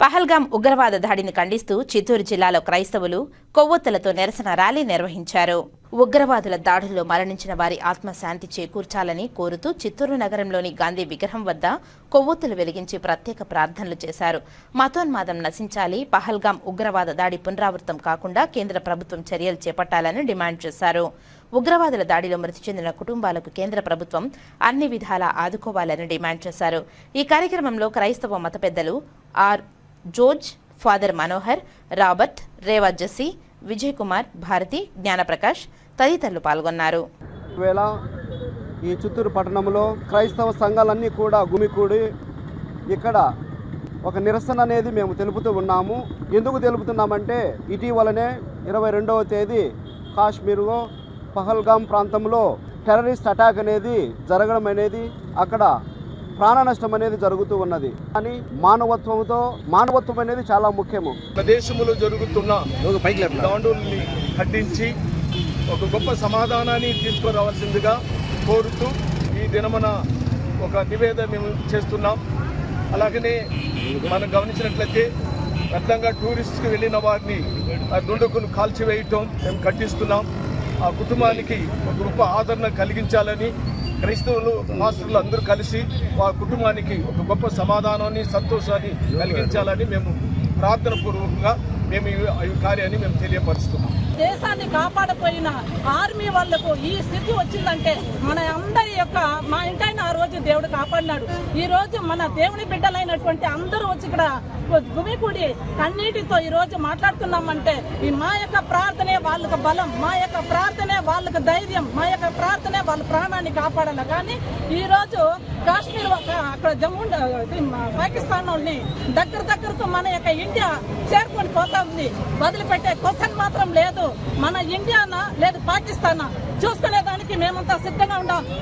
పహల్గాం ఉగ్రవాద దాడిని ఖండిస్తూ చిత్తూరు జిల్లాలో క్రైస్తవులు కొవ్వొత్తులతో నిరసన ర్యాలీ నిర్వహించారు. ఉగ్రవాదుల దాడుల్లో మరణించిన వారి ఆత్మశాంతి చేకూర్చాలని కోరుతూ చిత్తూరు నగరంలోని గాంధీ విగ్రహం వద్ద కొవ్వొత్తులు వెలిగించి ప్రత్యేక ప్రార్థనలు చేశారు. మతోన్మాదం నశించాలి పహల్గాం ఉగ్రవాద దాడి పునరావృతం కాకుండా కేంద్ర ప్రభుత్వం చర్యలు చేపట్టాలని డిమాండ్ చేశారు. ఉగ్రవాదుల దాడిలో మృతి చెందిన కుటుంబాలకు కేంద్ర ప్రభుత్వం అన్ని విధాలా ఆదుకోవాలని డిమాండ్ చేశారు. ఈ కార్యక్రమంలో క్రైస్తవ మత పెద్దలు R. George father Manohar Robert Rewa జస్సీ విజయ్ కుమార్ భారతి జ్ఞానప్రకాష్ తదితరులు పాల్గొన్నారు. వేళ ఈ చిత్తూరు పట్టణంలో క్రైస్తవ సంఘాలన్నీ కూడా గుమికూడి ఇక్కడ ఒక నిరసన అనేది మేము తెలుపుతూ ఉన్నాము. ఎందుకు తెలుపుతున్నామంటే ఇటీవలనే ఇరవై రెండవ తేదీ కాశ్మీర్లో పహల్గాం ప్రాంతంలో టెర్రరిస్ట్ అటాక్ అనేది జరగడం అనేది అక్కడ ప్రాణ నష్టం అనేది జరుగుతూ ఉన్నది. కానీ మానవత్వంతో మానవత్వం అనేది చాలా ముఖ్యము. మన దేశంలో జరుగుతున్న దాడుల్ని ఖండించి ఒక గొప్ప సమాధానాన్ని తీసుకురావాల్సిందిగా కోరుతూ ఈ దినమున ఒక నివేదన మేము చేస్తున్నాం. అలాగనే మనం గమనించినట్లయితే అర్థంగా టూరిస్ట్కి వెళ్ళిన వారిని ఆ దుండకును కాల్చివేయటం మేము ఖండిస్తున్నాం. ఆ కుటుంబానికి ఒక గొప్ప ఆదరణ కలిగించాలని క్రైస్తవులు మాస్టర్లు అందరూ కలిసి ఆ కుటుంబానికి ఒక గొప్ప సమాధానాన్ని సంతోషాన్ని కలిగించాలని మేము ప్రార్థన పూర్వకంగా మేము ఈ కార్యాన్ని మేము తెలియపరుస్తున్నాం. దేశాన్ని కాపాడపోయిన ఆర్మీ వాళ్ళకు ఈ స్థితి వచ్చిందంటే మన అందరి యొక్క మా ఇంటైన ఆ రోజు దేవుడు కాపాడినాడు. ఈ రోజు మన దేవుని బిడ్డలైనటువంటి అందరూ వచ్చి ఇక్కడ గుమికూడి కన్నీటితో ఈ రోజు మాట్లాడుతున్నామంటే ఈ మా యొక్క ప్రార్థనే వాళ్ళకు బలం మా యొక్క ప్రార్థనే వాళ్ళకు ధైర్యం మా యొక్క ప్రార్థన వాళ్ళ ప్రాణాన్ని కాపాడాలి? కానీ ఈరోజు కాశ్మీర్ ఒక- అక్కడ జమ్మూ పాకిస్తాన్ వాళ్ళని దగ్గర దగ్గరతో మన యొక్క ఇండియా చేరుకొని పోతా ఉంది. వదిలిపెట్టే క్వశ్చన్ మాత్రం లేదు. మన ఇండియానా? లేదు పాకిస్తానా? చూసుకునే దానికి మేమంతా సిద్ధంగా ఉన్నాం